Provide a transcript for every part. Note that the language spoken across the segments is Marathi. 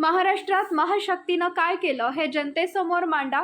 महाराष्ट्रात महाशक्तीनं काय केलं हे जनतेसमोर मांडा.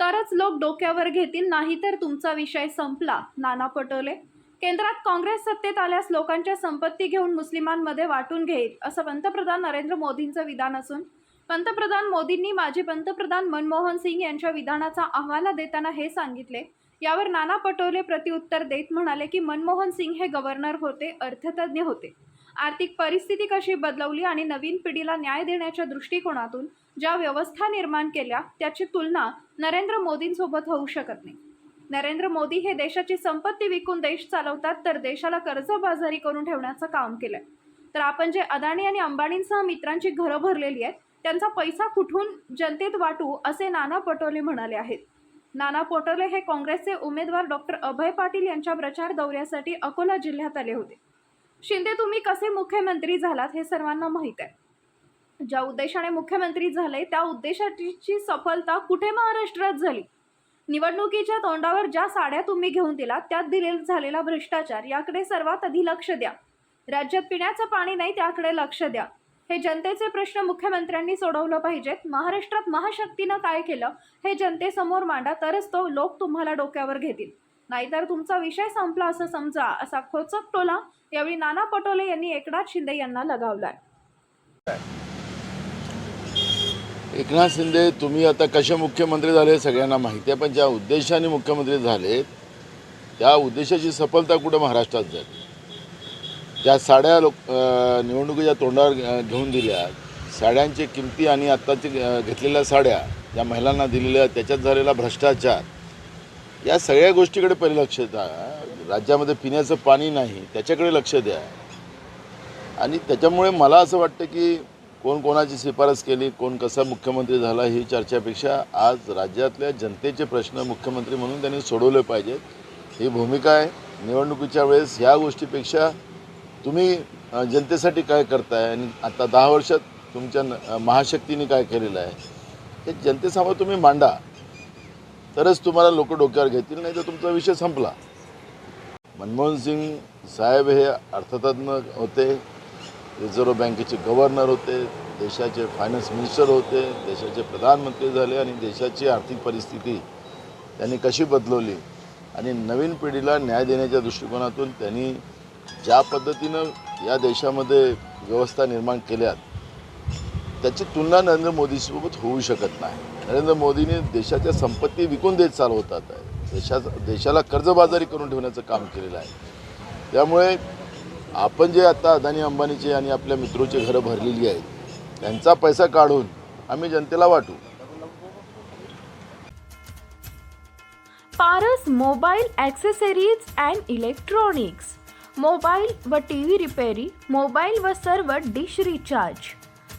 तरच लोक डोक्यावर घेतील नाहीतर तुमचा विषय संपला. नाना पटोले केंद्रात काँग्रेस सत्तेत आल्यास लोकांच्या संपत्ती घेऊन मुस्लिमांमध्ये वाटून घेईल असं पंतप्रधान नरेंद्र मोदींचं विधान असून पंतप्रधान मोदींनी माजी पंतप्रधान मनमोहन सिंग यांच्या विधानाचा अहवाला देताना हे सांगितले. यावर नाना पटोले प्रतिउत्तर देत म्हणाले की मनमोहन सिंग हे गव्हर्नर होते अर्थतज्ज्ञ होते. आर्थिक परिस्थिती कशी बदलवली आणि नवीन पिढीला न्याय देण्याच्या दृष्टिकोनातून ज्या व्यवस्था निर्माण केल्या त्याची तुलना नरेंद्र मोदींसोबत होऊ शकत नाही. नरेंद्र मोदी हे देशाची संपत्ती विकून देश चालवतात तर देशाला कर्जबाजारी करून ठेवण्याचं काम केलंय. तर आपण जे अदाणी आणि अंबानींसह मित्रांची घरं भरलेली आहेत त्यांचा पैसा कुठून जनतेत वाटू असे नाना पटोले म्हणाले आहेत. नाना पटोले हे काँग्रेसचे उमेदवार डॉक्टर अभय पाटील यांच्या प्रचार दौऱ्यासाठी अकोला जिल्ह्यात आले होते. शिंदे तुम्ही कसे मुख्यमंत्री झालात हे सर्वांना माहीत आहे. ज्या उद्देशाने मुख्यमंत्री झाले त्या उद्देशाची सफलता कुठे महाराष्ट्रात झाली? निवडणुकीच्या तोंडावर ज्या साड्या तुम्ही घेऊन दिला त्यात दिलेला झालेला भ्रष्टाचार याकडे सर्वात आधी लक्ष द्या. राज्यात पिण्याचं पाणी नाही त्याकडे लक्ष द्या. हे जनतेचे प्रश्न मुख्यमंत्र्यांनी सोडवलं पाहिजेत. महाराष्ट्रात महाशक्तीनं काय केलं हे जनतेसमोर मांडा तरच तो लोक तुम्हाला डोक्यावर घेतील. नाहीतर तुमचा विषय संपला असं समजा असा खोचक टोला यावेळी नाना पटोले यांनी एकनाथ शिंदे यांना लगावलाय. एकनाथ शिंदे तुम्ही आता कसे मुख्यमंत्री झाले सगळ्यांना माहिती आहे पण ज्या उद्देशाने मुख्यमंत्री झाले त्या उद्देशाची सफलता कुठं महाराष्ट्रात झाली? त्या साड्या लोक निवडणुकीच्या तोंडावर घेऊन दिल्या साड्यांची किमती आणि आत्ताची घेतलेल्या साड्या ज्या महिलांना दिलेल्या त्याच्यात झालेला भ्रष्टाचार या सगळ्या गोष्टीकडे पहिले लक्ष द्या. राज्यामध्ये पिण्याचं पाणी नाही त्याच्याकडे लक्ष द्या. आणि त्याच्यामुळे मला असं वाटतं की कोण कोणाची शिफारस केली कोण कसा मुख्यमंत्री झाला ही चर्चेपेक्षा आज राज्यातल्या जनतेचे प्रश्न मुख्यमंत्री म्हणून त्यांनी सोडवले पाहिजेत. ही भूमिका आहे. निवडणुकीच्या वेळेस ह्या गोष्टीपेक्षा तुम्ही जनतेसाठी काय करताय आणि आता दहा वर्षात तुमच्या न- महाशक्तीने काय केलेलं आहे हे जनतेसमोर तुम्ही मांडा. तरच तुम्हाला लोक डोक्यावर घेतील नाही तर तुमचा विषय संपला. मनमोहन सिंग साहेब हे अर्थतज्ञ होते रिझर्व्ह बँकेचे गव्हर्नर होते देशाचे फायनान्स मिनिस्टर होते देशाचे प्रधानमंत्री झाले आणि देशाची आर्थिक परिस्थिती त्यांनी कशी बदलवली आणि नवीन पिढीला न्याय देण्याच्या दृष्टिकोनातून त्यांनी ज्या पद्धतीनं या देशामध्ये व्यवस्था निर्माण केल्यात त्याची तुलना नरेंद्र मोदीसोबत होऊ शकत नाही. नरेंद्र मोदीने देशाच्या संपत्ती विकून देत चालवतात. आहे देशा देशाला कर्जबाजारी करून ठेवण्याचं काम केलेलं आहे. त्यामुळे आपण जे आता अदानी अंबानीचे आणि आपल्या मित्रोचे घरं भरलेली आहेत त्यांचा पैसा काढून आम्ही जनतेला वाटू. Paras mobile accessories and electronics. Mobile व टी व्ही रिपेरी मोबाईल व सर्व डिश रिचार्ज.